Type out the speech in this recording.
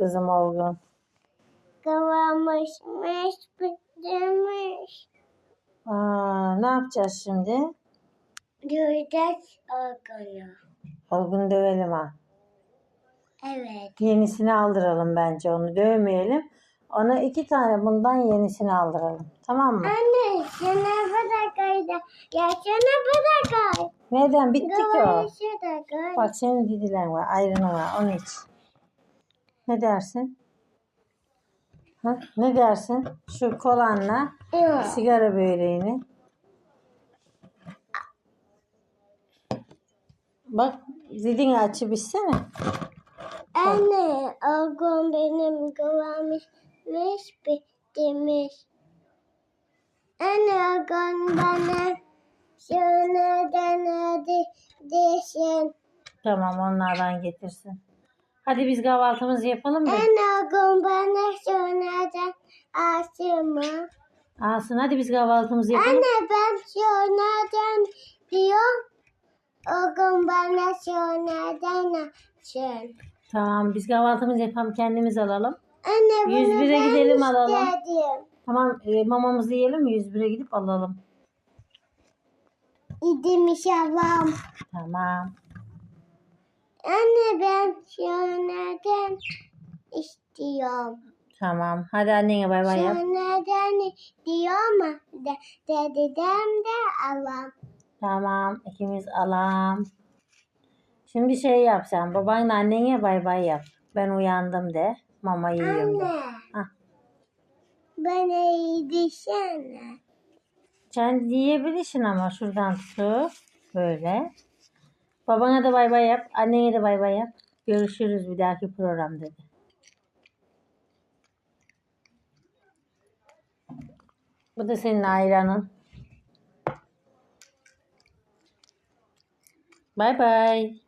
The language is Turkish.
kızım Olgun? Kıvamışmış, bitirmiş. Aa, ne yapacağız şimdi? Göreceğiz orgunu. Olgun dövelim ha. Evet. Yenisini aldıralım bence onu dövmeyelim. Ona iki tane bundan yenisini aldıralım. Tamam mı? Anne sana bırakaydı. Ya sana bırakay. Neden? Bitti ki o. Bak senin didilen var, ayrını var. Onu iç. Ne dersin? Ha? Ne dersin? Şu kolanla sigara böreğini. Bak zilini açıp içsene. Anne orgun benim kıvamışmış, bitirmiş. Anne orgun bana şunu denedi desin. Tamam onlardan getirsin. Hadi biz kahvaltımızı yapalım mı? Anne orgun bana şunu den aşımı. Alsın hadi biz kahvaltımızı yapalım. Anne ben şunlardan diyorum. O gün bana şunlardan açın. Tamam biz kahvaltımızı yapalım kendimiz alalım. Anne bunu 101'e ben gidelim alalım. istedim. Tamam e, mamamızı yiyelim mi? 101'e gidip alalım. İdim şavam. Tamam. Anne ben şunlardan istiyorum. Tamam. Hadi annene bay bay yap. Şunlardan istiyorum. De, de, dedem de alam. Tamam. ikimiz alam. Şimdi şey yap sen. Babanla annene bay bay yap. Ben uyandım de. Mama yiyorum de. Anne. Hah. Bana yedişene. Sen yiyebilirsin ama şuradan tutup böyle. Babana da bay bay yap. Annene de bay bay yap. Görüşürüz bir dahaki programda de. Bu da senin ayranın. Bay bay.